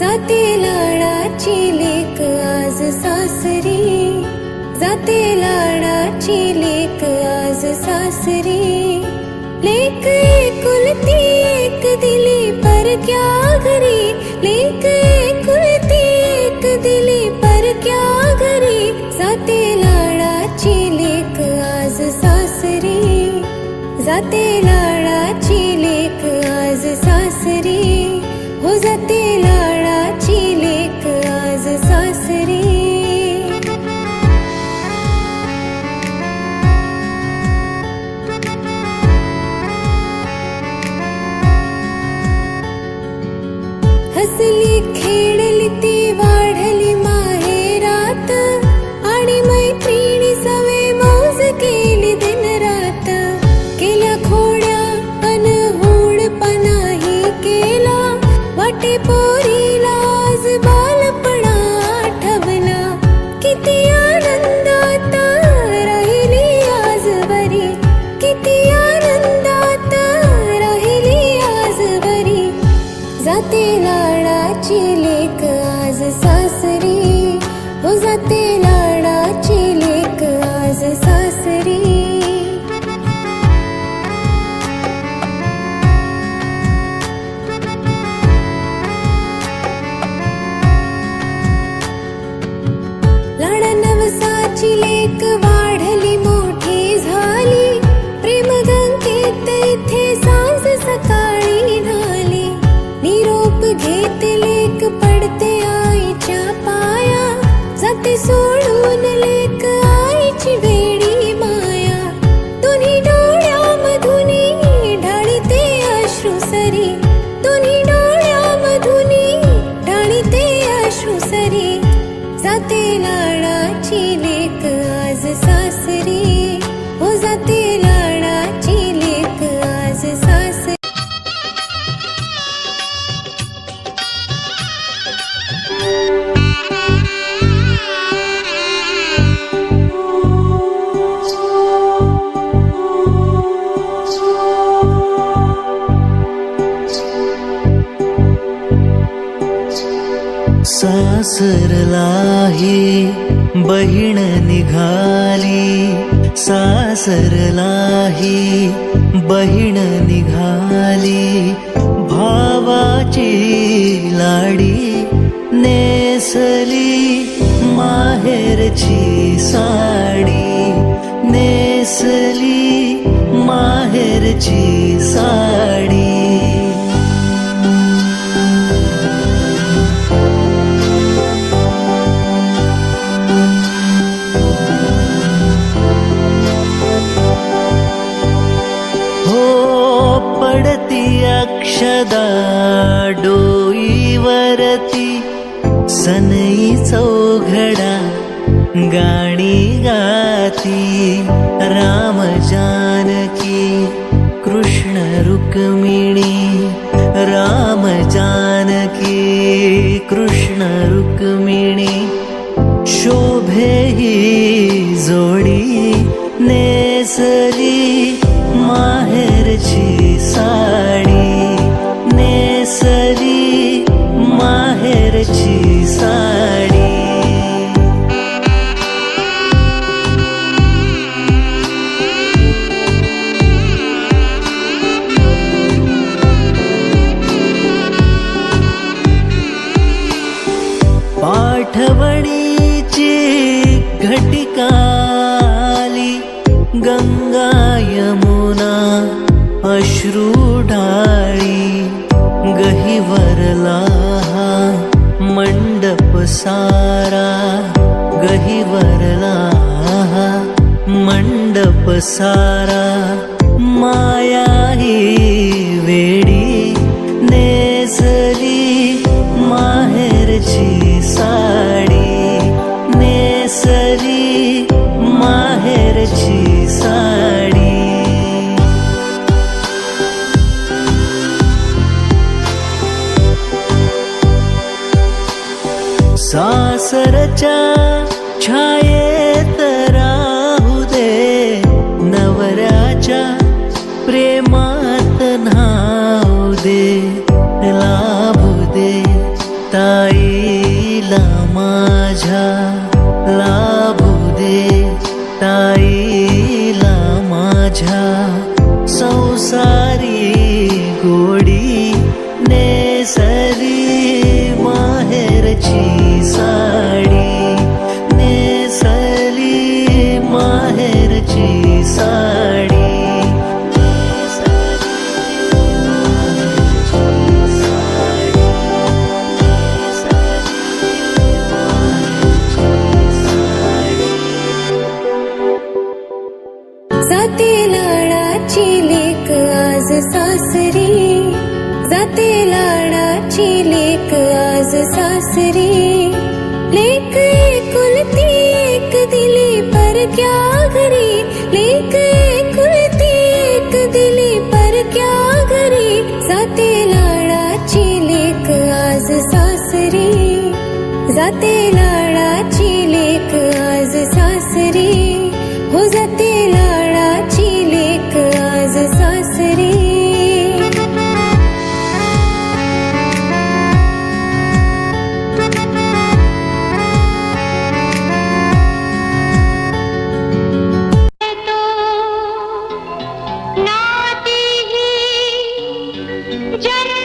जाते लाडाची लेक आज सासरी. जाते लाडाची लेक आज सासरी. लेक एकुलती एक दिली पर क्या घरी. लेक एकुलती एक दिली पर क्या घरी. जाते लाडाची लेक आज सासरी. जाते लाडाची लेक आज सासरी. हो जाते लाडाची नवसाची लेक वाढली मोठी झाली. प्रेम गंगेत इथे सांज सकाळी झाली निरोप घेत लेक पडते आईच्या पाया. जाते सोडून सासरलाही बहीण निघाली. सासरलाही बहीण निघाली. भावाची लाडी नेसली. माहेरची साडी नेसली. माहेरची घडा गाणी गाती राम जानकी कृष्ण रुक्मिणी राम जानकी कृष्ण रुक्मिणी शोभे ही जोडी नेसली माहेरची साडी नेसली माहेरची सारा माया ही वेडी नेसली माहेरची साडी नेसली माहेरची साडी. सासरच्या प्रेमात न्हाऊ दे लाभू दे ताईला माझ्या लाभू दे ताई सासरी जाते लाडाची लेक आज सासरी. लेक एकुलती एक दिली पर क्या घरी? लेक एकुलती एक दिली पर क्या घरी? जाते लाडाची लेक आज सासरी. जाते جن